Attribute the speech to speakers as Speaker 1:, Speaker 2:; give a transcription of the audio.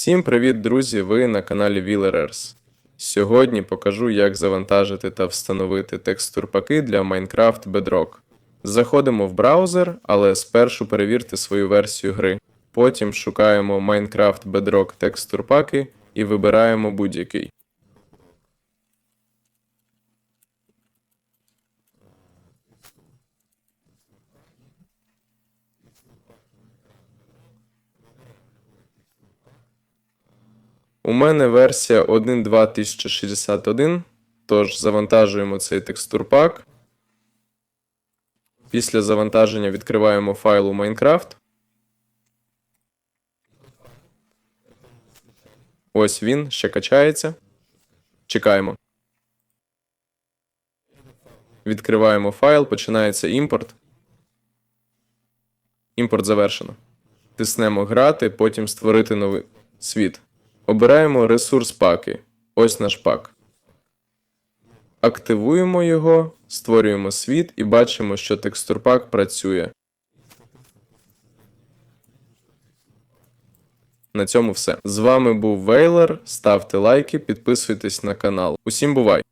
Speaker 1: Всім привіт, друзі! Ви на каналі Wheelerers. Сьогодні покажу, як завантажити та встановити текстурпаки для Minecraft Bedrock. Заходимо в браузер, але спершу перевірте свою версію гри. Потім шукаємо Minecraft Bedrock текстурпаки і вибираємо будь-який. У мене версія 1.2.1061, тож завантажуємо цей текстурпак. Після завантаження відкриваємо файл у Minecraft. Ось він, ще качається. Чекаємо. Відкриваємо файл, починається імпорт. Імпорт завершено. Тиснемо грати, потім створити новий світ. Обираємо ресурс паки. Ось наш пак. Активуємо його, створюємо світ і бачимо, що текстурпак працює. На цьому все. З вами був Вейлер. Ставте лайки, підписуйтесь на канал. Усім бувай!